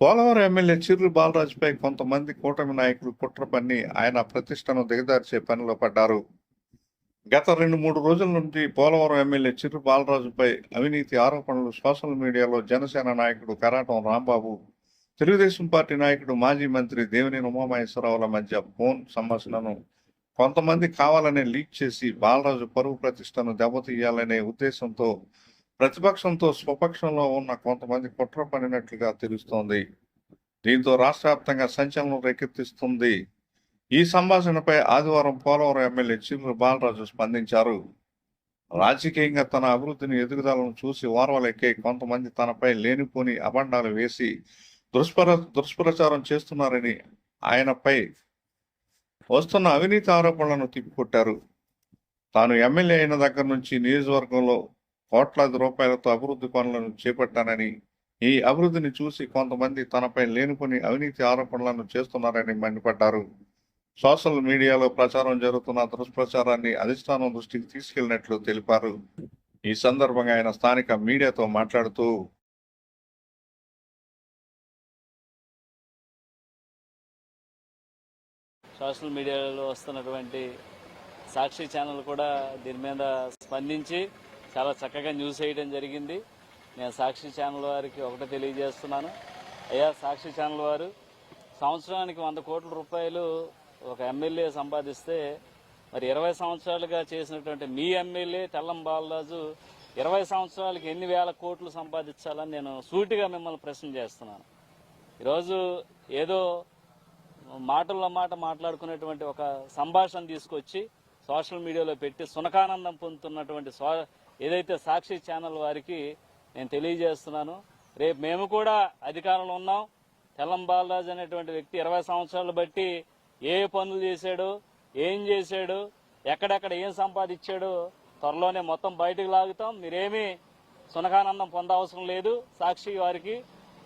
Polavaram MLA చిర్రు బాలరాజుపై కొంతమంది కూటమి నాయకులు కుట్ర పన్ని ఆయన ప్రతిష్టను దిగదార్చే పనిలో పడ్డారు. గత రెండు మూడు రోజుల నుండి పోలవరం ఎమ్మెల్యే చిర్రు బాలరాజుపై అవినీతి ఆరోపణలు సోషల్ మీడియాలో జనసేన నాయకుడు కరాటం రాంబాబు తెలుగుదేశం పార్టీ నాయకుడు మాజీ మంత్రి దేవినేని ఉమామహేశ్వరరావుల మధ్య ఫోన్ సంభాషణను కొంతమంది కావాలనే లీక్ చేసి బాలరాజు పరువు ప్రతిష్టను దెబ్బతీయాలనే ఉద్దేశంతో ప్రతిపక్షంతో స్వపక్షంలో ఉన్న కొంతమంది కుట్ర పనినట్లుగా తెలుస్తోంది. దీంతో రాష్ట్ర వ్యాప్తంగా సంచలనం రేకెత్తిస్తుంది. ఈ సంభాషణపై ఆదివారం పోలవరం ఎమ్మెల్యే చిర్రు బాలరాజు స్పందించారు. రాజకీయంగా తన అభివృద్ధిని ఎదుగుదలను చూసి ఓర్వలెక్కే కొంతమంది తనపై లేనిపోని అబండాలు వేసి దుష్ప్ర దుష్ప్రచారం చేస్తున్నారని ఆయనపై వస్తున్న అవినీతి ఆరోపణలను తిప్పికొట్టారు. తాను ఎమ్మెల్యే అయిన దగ్గర నుంచి నియోజకవర్గంలో కోట్లాది రూపాయలతో అభివృద్ధి పనులను చేపట్టానని ఈ అభివృద్ధిని చూసి కొంతమంది తనపై లేనిపోని అవినీతి ఆరోపణలను చేస్తున్నారని మండిపడ్డారు. సోషల్ మీడియాలో ప్రచారం జరుగుతున్న దుష్ప్రచారాన్ని అధిష్టానం దృష్టికి తీసుకెళ్ళినట్లు తెలిపారు. ఈ సందర్భంగా ఆయన స్థానిక మీడియాతో మాట్లాడుతూ సోషల్ మీడియాలో వస్తున్నటువంటి సాక్షి ఛానల్ కూడా దీని మీద స్పందించి చాలా చక్కగా న్యూస్ వేయడం జరిగింది. నేను సాక్షి ఛానల్ వారికి ఒకటే తెలియజేస్తున్నాను. అయ్యా సాక్షి ఛానల్ వారు సంవత్సరానికి వంద కోట్ల రూపాయలు ఒక ఎమ్మెల్యే సంపాదిస్తే మరి ఇరవై సంవత్సరాలుగా చేసినటువంటి మీ ఎమ్మెల్యే తెల్లం బాలరాజు ఇరవై సంవత్సరాలకి ఎన్ని వేల కోట్లు సంపాదించాలని నేను సూటిగా మిమ్మల్ని ప్రశ్న చేస్తున్నాను. ఈరోజు ఏదో మాటల్లో మాట మాట్లాడుకునేటువంటి ఒక సంభాషణ తీసుకొచ్చి సోషల్ మీడియాలో పెట్టి సునకానందం పొందుతున్నటువంటి సో ఏదైతే సాక్షి ఛానల్ వారికి నేను తెలియజేస్తున్నాను రేపు మేము కూడా అధికారంలో ఉన్నాం. తెల్లం బాలరాజు అనేటువంటి వ్యక్తి ఇరవై సంవత్సరాలు బట్టి ఏ పనులు చేశాడు ఏం చేశాడు ఎక్కడెక్కడ ఏం సంపాదించాడు త్వరలోనే మొత్తం బయటకు లాగుతాం. మీరేమీ సునకానందం పొందవసరం లేదు సాక్షి వారికి.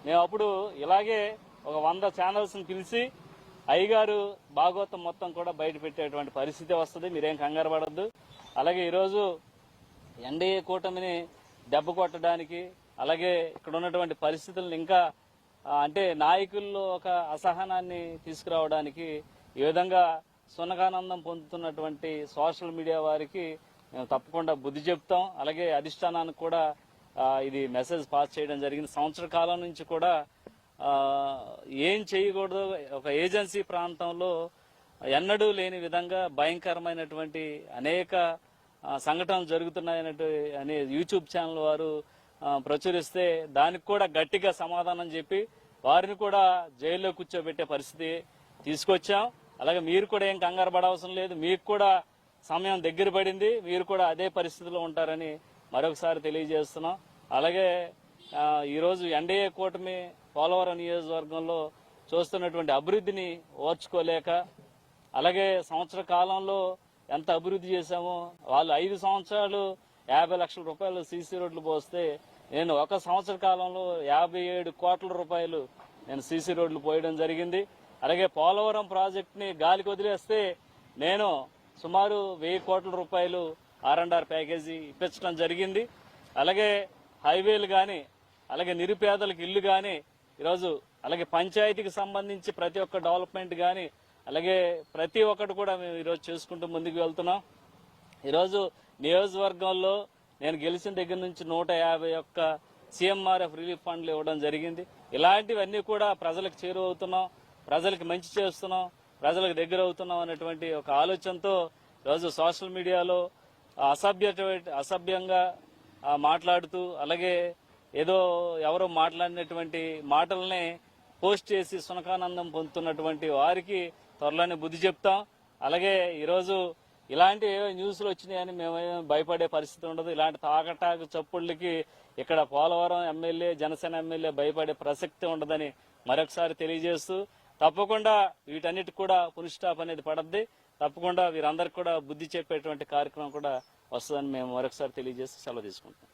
మేము అప్పుడు ఇలాగే ఒక వంద ఛానల్స్ని పిలిచి అయ్యగారు భాగవతం మొత్తం కూడా బయట పెట్టేటువంటి పరిస్థితి వస్తుంది. మీరేం కంగారు పడద్దు. అలాగే ఈరోజు ఎన్డీఏ కూటమిని దెబ్బ కొట్టడానికి అలాగే ఇక్కడ ఉన్నటువంటి పరిస్థితులను ఇంకా అంటే నాయకుల్లో ఒక అసహనాన్ని తీసుకురావడానికి ఈ విధంగా సునకానందం పొందుతున్నటువంటి సోషల్ మీడియా వారికి మేము తప్పకుండా బుద్ధి చెప్తాం. అలాగే అధిష్టానానికి కూడా ఇది మెసేజ్ పాస్ చేయడం జరిగింది. సంవత్సర కాలం నుంచి కూడా ఏం చేయకూడదు. ఒక ఏజెన్సీ ప్రాంతంలో ఎన్నడూ లేని విధంగా భయంకరమైనటువంటి అనేక సంఘటనలు జరుగుతున్నాయన్నట్టు అనే యూట్యూబ్ ఛానల్ వారు ప్రచురిస్తే దానికి కూడా గట్టిగా సమాధానం చెప్పి వారిని కూడా జైల్లో కూర్చోబెట్టే పరిస్థితి తీసుకొచ్చాం. అలాగే మీరు కూడా ఏం కంగారు పడవసరం లేదు. మీకు కూడా సమయం దగ్గర పడింది. మీరు కూడా అదే పరిస్థితిలో ఉంటారని మరొకసారి తెలియజేస్తున్నాం. అలాగే ఈరోజు ఎన్డీఏ కూటమి పోలవరం నియోజకవర్గంలో చూస్తున్నటువంటి అభివృద్ధిని ఓర్చుకోలేక అలాగే సంవత్సర కాలంలో ఎంత అభివృద్ధి చేశామో. వాళ్ళు ఐదు సంవత్సరాలు యాభై లక్షల రూపాయలు సీసీ రోడ్లు పోస్తే నేను ఒక సంవత్సర కాలంలో యాభై ఏడు కోట్ల రూపాయలు నేను సీసీ రోడ్లు పోయడం జరిగింది. అలాగే పోలవరం ప్రాజెక్ట్ని గాలికి వదిలేస్తే నేను సుమారు వెయ్యి కోట్ల రూపాయలు ఆర్ అండ్ ఆర్ ప్యాకేజీ ఇప్పించడం జరిగింది. అలాగే హైవేలు కానీ అలాగే నిరుపేదలకు ఇల్లు కానీ ఈరోజు అలాగే పంచాయతీకి సంబంధించి ప్రతి ఒక్క డెవలప్మెంట్ కానీ అలాగే ప్రతి ఒక్కటి కూడా మేము ఈరోజు చేసుకుంటూ ముందుకు వెళ్తున్నాం. ఈరోజు నియోజకవర్గంలో నేను గెలిచిన దగ్గర నుంచి నూట యాభై ఒక్క సీఎంఆర్ఎఫ్ రిలీఫ్ ఫండ్లు ఇవ్వడం జరిగింది. ఇలాంటివన్నీ కూడా ప్రజలకు చేరువవుతున్నాం ప్రజలకు మంచి చేస్తున్నాం ప్రజలకు దగ్గర అవుతున్నాం అనేటువంటి ఒక ఆలోచనతో ఈరోజు సోషల్ మీడియాలో అసభ్య అసభ్యంగా మాట్లాడుతూ అలాగే ఏదో ఎవరో మాట్లాడినటువంటి మాటల్ని పోస్ట్ చేసి సునకానందం పొందుతున్నటువంటి వారికి త్వరలోనే బుద్ధి చెప్తాం. అలాగే ఈరోజు ఇలాంటి ఏవో న్యూస్లు వచ్చినాయని మేమేం భయపడే పరిస్థితి ఉండదు. ఇలాంటి తాకటాకు చప్పుళ్ళకి ఇక్కడ పోలవరం ఎమ్మెల్యే జనసేన ఎమ్మెల్యే భయపడే ప్రసక్తి ఉండదని మరొకసారి తెలియజేస్తూ తప్పకుండా వీటన్నిటి కూడా పునిస్టాప్ అనేది పడద్ది. తప్పకుండా వీరందరికి కూడా బుద్ధి చెప్పేటువంటి కార్యక్రమం కూడా వస్తుందని మేము మరొకసారి తెలియజేసి సెలవు తీసుకుంటాం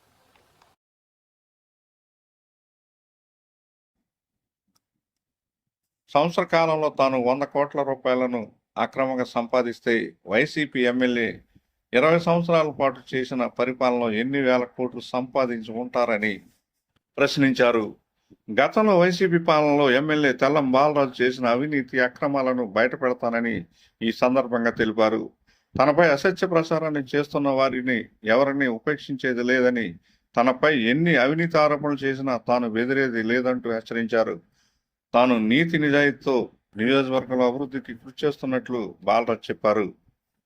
సంవత్సర కాలంలో తాను వంద కోట్ల రూపాయలను అక్రమంగా సంపాదిస్తే వైసీపీ ఎమ్మెల్యే ఇరవై సంవత్సరాల పాటు చేసిన పరిపాలనలో ఎన్ని వేల కోట్లు సంపాదించి ఉంటారని ప్రశ్నించారు. గతంలో వైసీపీ పాలనలో ఎమ్మెల్యే తెల్లం బాలరాజు చేసిన అవినీతి అక్రమాలను బయటపెడతానని ఈ సందర్భంగా తెలిపారు. తనపై అసత్య ప్రచారాన్ని చేస్తున్న వారిని ఎవరిని ఉపేక్షించేది లేదని తనపై ఎన్ని అవినీతి ఆరోపణలు చేసినా తాను బెదిరేది లేదంటూ హెచ్చరించారు. తాను నీతి నిజాయితీతో నియోజకవర్గం అభివృద్ధికి కృషి చేస్తున్నట్లు బాలరాజ్ చెప్పారు.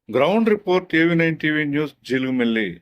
Ground report TV nine TV news Jeelugumilli.